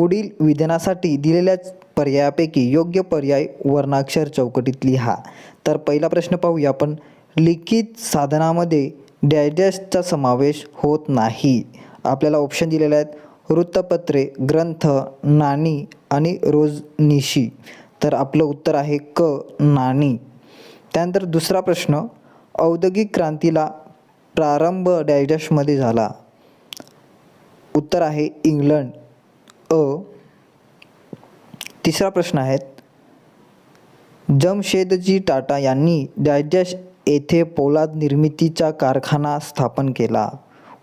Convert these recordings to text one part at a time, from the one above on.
पुढील विधानासाठी दिलेल्या पर्यायापैकी योग्य पर्याय वर्णाक्षर चौकटीत लिहा. तर पहिला प्रश्न पाहूया आपण. लिखित साधनामध्ये डॅशचा समावेश होत नाही. आपल्याला ऑप्शन दिलेले आहेत. वृत्तपत्रे ग्रंथ नाणी आणि रोजनिशी. तर आपलं उत्तर आहे क नाणी. त्यानंतर दुसरा प्रश्न. औद्योगिक क्रांतीला प्रारंभ डॅशमध्ये झाला. उत्तर आहे इंग्लंड. अ तिसरा प्रश्न आहे जमशेदजी टाटा यांनी डॅश येथे पोलाद निर्मितीचा कारखाना स्थापन केला.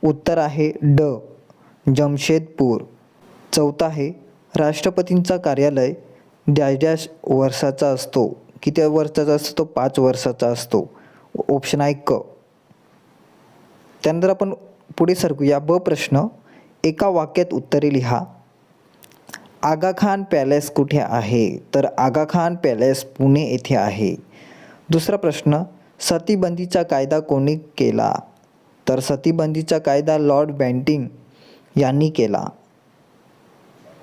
उत्तर आहे ड जमशेदपूर. चौथा आहे राष्ट्रपतींचा कार्यालय डॅश डॅश वर्षाचा असतो. किती वर्षाचा असतो? तो पाच वर्षाचा असतो. ऑप्शन आहे क. त्यानंतर आपण पुढे सरकूया. ब प्रश्न एका वाक्यात उत्तरे लिहा. आगा खान पॅलेस कुठे आहे? तर आगा खान पॅलेस पुणे येथे आहे. दुसरा प्रश्न सतीबंदीचा कायदा कोणी केला? तर सतीबंदीचा कायदा लॉर्ड बँटिंग यांनी केला.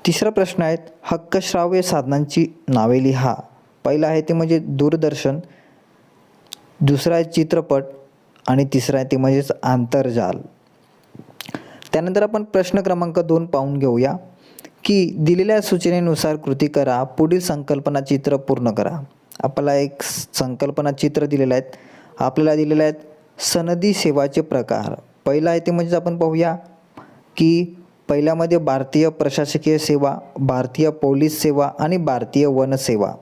तिसरा प्रश्न आहे हक्कश्राव्य साधनांची नावे लिहा. पहिला आहे ते म्हणजे दूरदर्शन दुसरा आहे चित्रपट आणि तिसरा आहे ते म्हणजेच आंतरजाल. त्यानंतर आपण प्रश्न क्रमांक दोन पाहून घेऊया. की दिलेल्या सूचनेनुसार कृती करा पुढील संकल्पना चित्र पूर्ण करा. आपल्याला एक संकल्पना चित्र दिलेलं आहेत. आपल्याला दिलेलं आहेत सनदी सेवाचे प्रकार. पहिला आहे ते म्हणजे आपण पाहूया की पहिल्यामध्ये भारतीय प्रशासकीय सेवा भारतीय पोलीस सेवा आणि भारतीय वन सेवा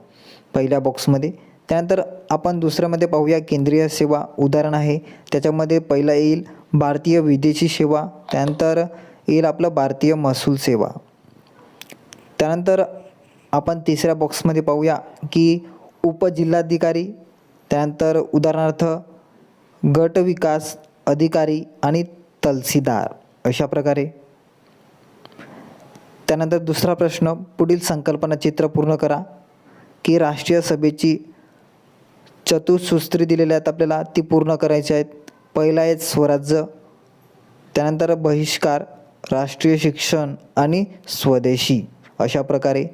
पहिल्या बॉक्समध्ये त्यानंतर आपण दुसऱ्यामध्ये पाहूया केंद्रीय सेवा उदाहरण आहे. त्याच्यामध्ये पहिला येईल भारतीय विदेशी सेवा. त्यानंतर येईल आपलं भारतीय महसूल सेवा. त्यानंतर आपण तिसऱ्या बॉक्समध्ये पाहूया की उपजिल्हाधिकारी त्यानंतर उदाहरणार्थ गट विकास अधिकारी आणि तहसीलदार अशा प्रकारे. त्यानंतर दुसरा प्रश्न पुढील संकल्पना चित्र पूर्ण करा की राष्ट्रीय सभेची चतुसूत्री दिलेल्या आहेत आपल्याला ती पूर्ण करायची आहेत. पहिला आहे स्वराज्य त्यानंतर बहिष्कार राष्ट्रीय शिक्षण आणि स्वदेशी. अशा प्रकारे.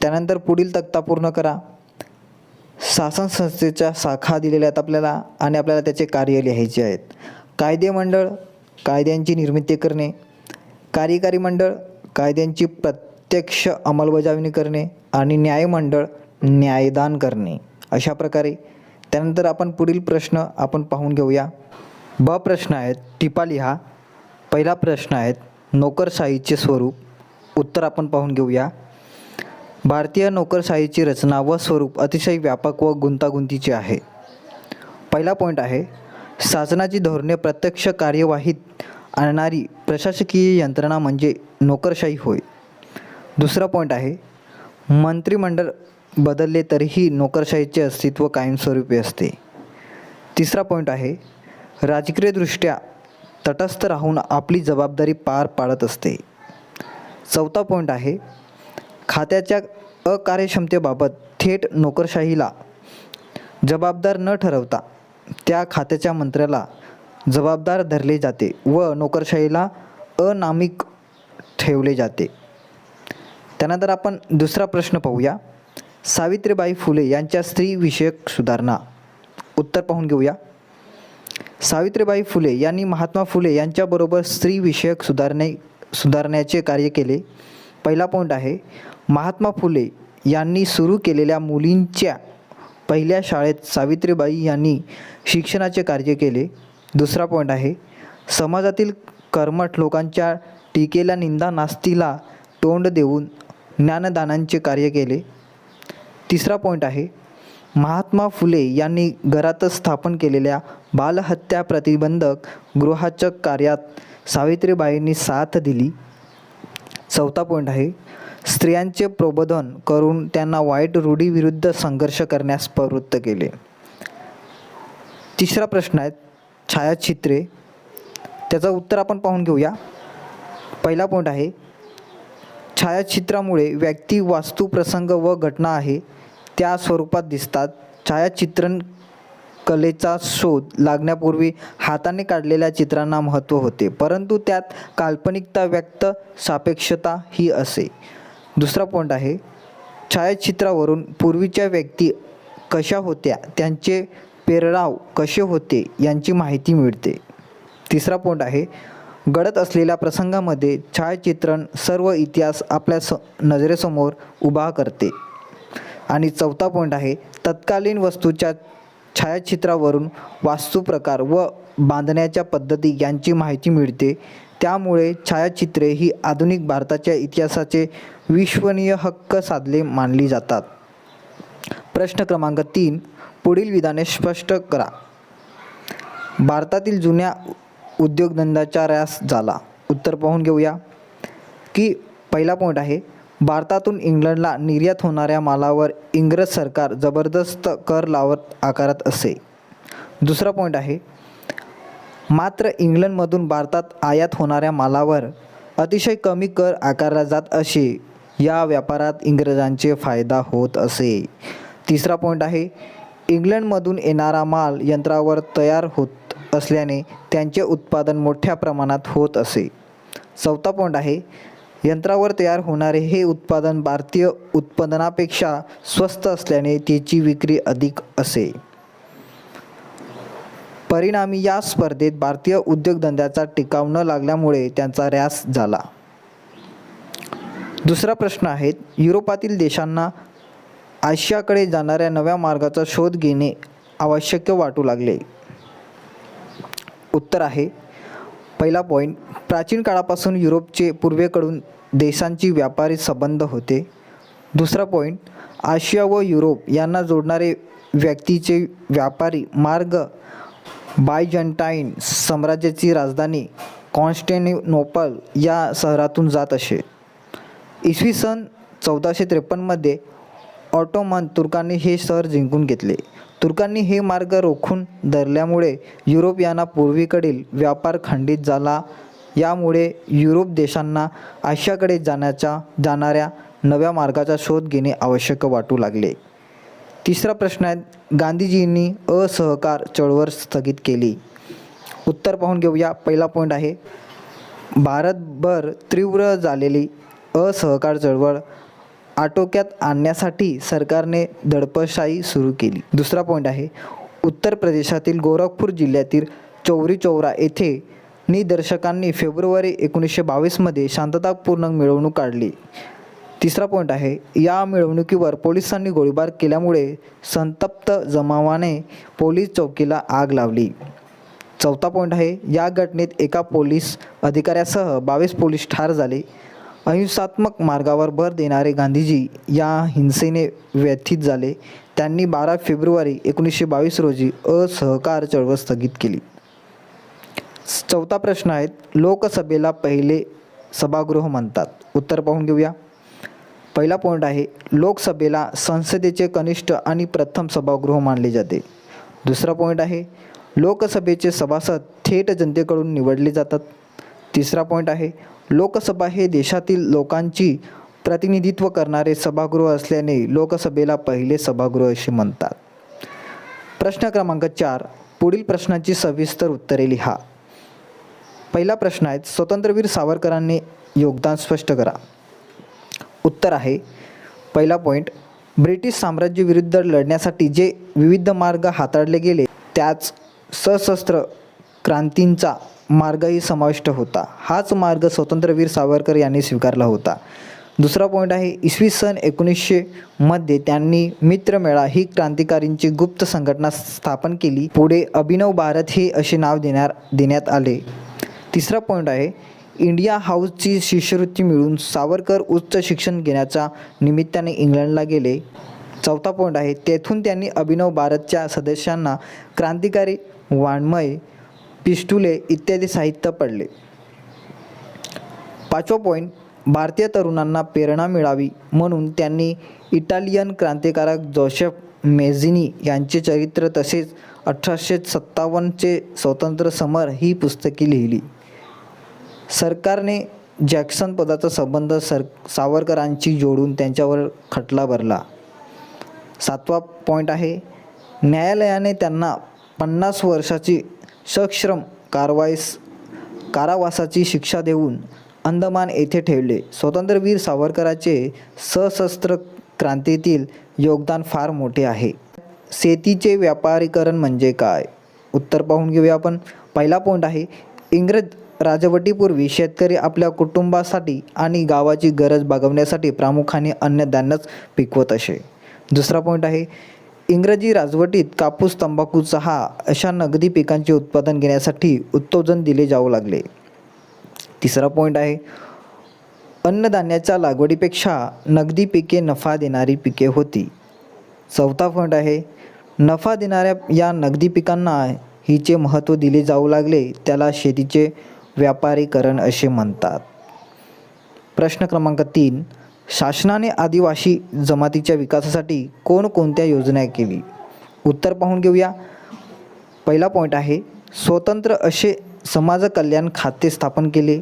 त्यानंतर पुढील तक्ता पूर्ण करा. शासन संस्थेच्या शाखा दिलेल्या आहेत आपल्याला आणि आपल्याला त्याचे कार्य लिहायचे आहेत. कायदे मंडळ कायद्यांची निर्मिती करणे. कार्यकारी मंडळ कायद्यांची प्रत्यक्ष अंमलबजावणी करणे. आणि न्यायमंडळ न्यायदान करणे. अशा प्रकारे. त्यानंतर आपण पुढील प्रश्न आपण पाहून घेऊया. ब प्रश्न आहेत टिपा लिहा. पहिला प्रश्न आहेत नोकरशाहीचे स्वरूप. उत्तर आपण पाहून घेऊया. भारतीय नोकरशाहीची रचना व स्वरूप अतिशय व्यापक व गुंतागुंतीचे आहे. पहिला पॉईंट आहे शासनाची धोरणे प्रत्यक्ष कार्यवाहीत आणणारी प्रशासकीय यंत्रणा म्हणजे नोकरशाही होय. दुसरा पॉईंट आहे मंत्रिमंडळ बदलले तरीही नोकरशाहीचे अस्तित्व कायमस्वरूपी असते. तिसरा पॉईंट आहे राजकीयदृष्ट्या तटस्थ राहून आपली जबाबदारी पार पाडत असते. चौथा पॉईंट आहे खात्याच्या अकार्यक्षमतेबाबत थेट नोकरशाहीला जबाबदार न ठरवता त्या खात्याच्या मंत्र्याला जबाबदार धरले जाते व नोकरशाहीला अनामिक ठेवले जाते. त्यानंतर आपण दुसरा प्रश्न पाहूया. सावित्रीबाई फुले यांच्या स्त्रीविषयक सुधारणा. उत्तर पाहून घेऊया. सावित्रीबाई फुले यांनी महात्मा फुले यांच्याबरोबर स्त्रीविषयक सुधारणे सुधारण्याचे कार्य केले. पहिला पॉईंट आहे महात्मा फुले यांनी सुरू केलेल्या मुलींच्या पहिल्या शाळेत सावित्रीबाई यांनी शिक्षणाचे कार्य केले. दुसरा पॉईंट आहे समाजातील कर्मठ लोकांच्या टीकेला निंदा नास्तीला तोंड देऊन ज्ञानदानांचे कार्य केले. तिसरा पॉईंट आहे महात्मा फुले यांनी घरातच स्थापन केलेल्या बालहत्या प्रतिबंधक गृहाच्या कार्यात सावित्रीबाईंनी साथ दिली. चौथा पॉईंट आहे स्त्रियांचे प्रबोधन करून त्यांना वाईट रूढीविरुद्ध संघर्ष करण्यास प्रवृत्त केले. तिसरा प्रश्न आहे छायाचित्रे. त्याचं उत्तर आपण पाहून घेऊया. पहिला पॉईंट आहे छायाचित्रामुळे व्यक्ती वास्तू प्रसंग व घटना आहे त्या स्वरूपात दिसतात. छायाचित्रण कलेचा शोध लागण्यापूर्वी हाताने काढलेल्या चित्रांना महत्त्व होते परंतु त्यात काल्पनिकता व्यक्त सापेक्षता ही असे. दुसरा पॉईंट आहे छायाचित्रावरून पूर्वीच्या व्यक्ती कशा होत्या त्यांचे पेरडाव कसे होते यांची माहिती मिळते. तिसरा पॉईंट आहे घडत असलेल्या प्रसंगामध्ये छायाचित्रण सर्व इतिहास आपल्या स नजरेसमोर उभा करते. आणि चौथा पॉईंट आहे तत्कालीन वस्तूच्या छायाचित्रावरून वास्तुप्रकार व बांधण्याच्या पद्धती यांची माहिती मिळते. त्यामुळे छायाचित्रे ही आधुनिक भारताच्या इतिहासाचे विश्वनीय हक्क साधले मानली जातात. प्रश्न क्रमांक तीन पुढील विधाने स्पष्ट करा. भारतातील जुन्या उद्योगधंद्याचा ऱ्यास झाला. उत्तर पाहून घेऊया. की पहिला पॉईंट आहे भारतातून इंग्लंडला निर्यात होणाऱ्या मालावर इंग्रज सरकार जबरदस्त कर लावत आकारत असे. दुसरा पॉईंट आहे मात्र इंग्लंडमधून भारतात आयात होणाऱ्या मालावर अतिशय कमी कर आकारला जात असे. या व्यापारात इंग्रजांचे फायदा होत असे. तिसरा पॉईंट आहे इंग्लंडमधून येणारा माल यंत्रावर तयार होत असल्याने त्यांचे उत्पादन मोठ्या प्रमाणात होत असे. चौथा पॉईंट आहे यंत्रावर तयार होणारे हे उत्पादन भारतीय उत्पादनापेक्षा स्वस्त असल्याने त्याची विक्री अधिक असे. परिणामी या स्पर्धेत भारतीय उद्योगधंद्याचा टिकाव न लागल्यामुळे त्यांचा ऱ्यास झाला. दुसरा प्रश्न आहे युरोपातील देशांना आशियाकडे जाणाऱ्या नव्या मार्गाचा शोध घेणे आवश्यक वाटू लागले. उत्तर आहे पहिला पॉईंट प्राचीन काळापासून युरोपचे पूर्वेकडून देशांची व्यापारी संबंध होते. दुसरा पॉईंट आशिया व युरोप यांना जोडणारे व्यक्तीचे व्यापारी मार्ग बायजंटाईन साम्राज्याची राजधानी कॉन्स्टॅन्टिनोपल या शहरातून जात असे. इसवी सन चौदाशे त्रेपन्नमध्ये ऑटोमन तुर्कांनी हे शहर जिंकून घेतले. तुर्कांनी हे मार्ग रोखून धरल्यामुळे युरोप यांना पूर्वीकडील व्यापार खंडित झाला. यामुळे युरोप देशांना आशियाकडे जाण्याच्या जाणाऱ्या नव्या मार्गाचा शोध घेणे आवश्यक वाटू लागले. तिसरा प्रश्न आहे गांधीजींनी असहकार चळवळ स्थगित केली. उत्तर पाहून घेऊया पहिला पॉईंट आहे भारतभर तीव्र झालेली असहकार चळवळ आटोक्यात आणण्यासाठी सरकारने दडपशाही सुरू केली. दुसरा पॉईंट आहे उत्तर प्रदेशातील गोरखपूर जिल्ह्यातील चौरी चौरा येथे निदर्शकांनी फेब्रुवारी एकोणीसशे बावीसमध्ये शांततापूर्ण मिरवणूक काढली. तिसरा पॉईंट आहे या मिरवणुकीवर पोलिसांनी गोळीबार केल्यामुळे संतप्त जमावाने पोलीस चौकीला आग लावली. चौथा पॉईंट आहे या घटनेत एका पोलीस अधिकाऱ्यासह बावीस पोलीस ठार झाले. अहिंसात्मक मार्गावर भर देणारे गांधीजी या हिंसेने व्यथित झाले. त्यांनी बारा फेब्रुवारी एकोणीसशे बावीस रोजी असहकार चळवळ स्थगित केली. चौथा प्रश्न आहे लोकसभेला पहिले सभागृह म्हणतात. उत्तर पाहून घेऊया. पहिला पॉईंट आहे लोकसभेला संसदेचे कनिष्ठ आणि प्रथम सभागृह मानले जाते. दुसरा पॉईंट आहे लोकसभेचे सभासद थेट जनतेकडून निवडले जातात. तिसरा पॉईंट आहे लोकसभा हे देशातील लोकांची प्रतिनिधित्व करणारे सभागृह असल्याने लोकसभेला पहिले सभागृह असे म्हणतात. प्रश्न क्रमांक चार पुढील प्रश्नाची सविस्तर उत्तरे लिहा. पहिला प्रश्न आहे स्वतंत्रवीर सावरकरांनी योगदान स्पष्ट करा. उत्तर आहे पहिला पॉईंट ब्रिटिश साम्राज्यविरुद्ध लढण्यासाठी जे विविध मार्ग हाताळले गेले त्याच सशस्त्र क्रांतींचा मार्गही समाविष्ट होता. हाच मार्ग स्वतंत्रवीर सावरकर यांनी स्वीकारला होता. दुसरा पॉईंट आहे इसवी सन एकोणीसशे मध्ये त्यांनी मित्रमेळा ही क्रांतिकारींची गुप्त संघटना स्थापन केली. पुढे अभिनव भारत हे असे नाव देण्यात देण्यात आले. तिसरा पॉईंट आहे इंडिया हाऊसची शिष्यवृत्ती मिळून सावरकर उच्च शिक्षण घेण्याच्या निमित्ताने इंग्लंडला गेले. चौथा पॉईंट आहे तेथून त्यांनी अभिनव भारतच्या सदस्यांना क्रांतिकारी वाङ्मय पिस्टुले इत्यादी साहित्य पडले. पाचवा पॉईंट भारतीय तरुणांना प्रेरणा मिळावी म्हणून त्यांनी इटालियन क्रांतिकारक जोसेफ मेझिनी यांचे चरित्र तसेच अठराशे सत्तावन्नचे स्वतंत्र समर ही पुस्तके लिहिली. सरकारने जॅक्सन पदाचा संबंध सर सावरकरांची जोडून त्यांच्यावर खटला भरला. सातवा पॉईंट आहे न्यायालयाने त्यांना पन्नास वर्षाची सक्षम कारवाईस कारावासाची शिक्षा देऊन अंदमान येथे ठेवले. स्वातंत्र्यवीर सावरकरांचे सशस्त्र क्रांतीतील योगदान फार मोठे आहे. शेतीचे व्यापारीकरण म्हणजे काय? उत्तर पाहून घेऊया आपण. पहिला पॉईंट आहे इंग्रज राजवटीपूर्वी शेतकरी आपल्या कुटुंबासाठी आणि गावाची गरज भागवण्यासाठी प्रामुख्याने अन्नधान्यच पिकवत असे. दुसरा पॉईंट आहे इंग्रजी राजवटीत कापूस तंबाखू चहा अशा नगदी पिकांचे उत्पादन घेण्यासाठी उत्तेजन दिले जाऊ लागले. तिसरा पॉईंट आहे अन्नधान्याच्या लागवडीपेक्षा नगदी पिके नफा देणारी पिके होती. चौथा पॉईंट आहे नफा देणाऱ्या या नगदी पिकांना हिचे महत्त्व दिले जाऊ लागले त्याला शेतीचे व्यापारीकरण असे म्हणतात. प्रश्न क्रमांक तीन शासनाने आदिवासी जमातीच्या विकासासाठी कोणकोणत्या योजना केली? उत्तर पाहून घेऊया. पहिला पॉईंट आहे स्वतंत्र असे समाज कल्याण खाते स्थापन केले.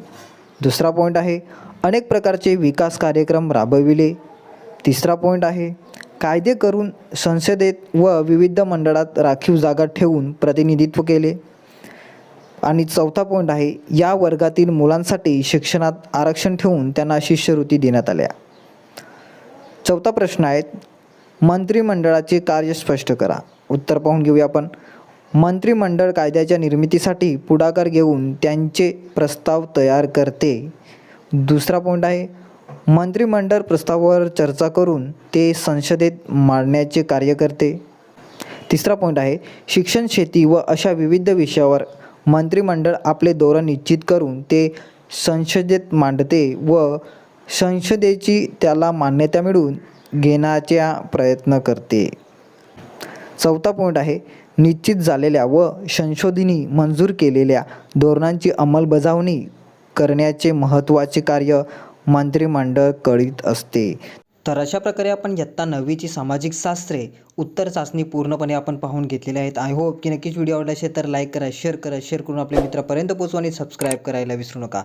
दुसरा पॉईंट आहे अनेक प्रकारचे विकास कार्यक्रम राबविले. तिसरा पॉईंट आहे कायदे करून संसदेत व विविध मंडळात राखीव जागा ठेवून प्रतिनिधित्व केले. आणि चौथा पॉईंट आहे या वर्गातील मुलांसाठी शिक्षणात आरक्षण ठेवून त्यांना शिष्यवृत्ती देण्यात आल्या. चौथा प्रश्न आहे मंत्रिमंडळाची कार्य स्पष्ट करा. उत्तर पाहून घेऊया आपण. मंत्रिमंडळ कायद्याच्या निर्मितीसाठी पुढाकार घेऊन त्यांचे प्रस्ताव तयार करते. दुसरा पॉईंट आहे मंत्रिमंडळ प्रस्तावावर चर्चा करून ते संसदेत मांडण्याचे कार्य करते. तिसरा पॉईंट आहे शिक्षण शेती व अशा विविध विषयावर मंत्रिमंडळ आपले धोरण निश्चित करून ते संसदेत मांडते व संसदेची त्याला मान्यता मिळवून घेण्याचा प्रयत्न करते. चौथा पॉईंट आहे निश्चित झालेल्या व संशोधिनी मंजूर केलेल्या धोरणांची अंमलबजावणी करण्याचे महत्त्वाचे कार्य मंत्रिमंडळ करीत असते. तर अशा प्रकारे आपण इयत्ता नववीची सामाजिक शास्त्रे उत्तर चाचणी पूर्णपणे आपण पाहून घेतलेले आहेत. आय होप की नक्कीच व्हिडिओ आवडला असेल तर लाईक करा शेअर करा शेअर करून आपल्या मित्रापर्यंत पोहोचवा आणि सबस्क्राईब करायला विसरू नका.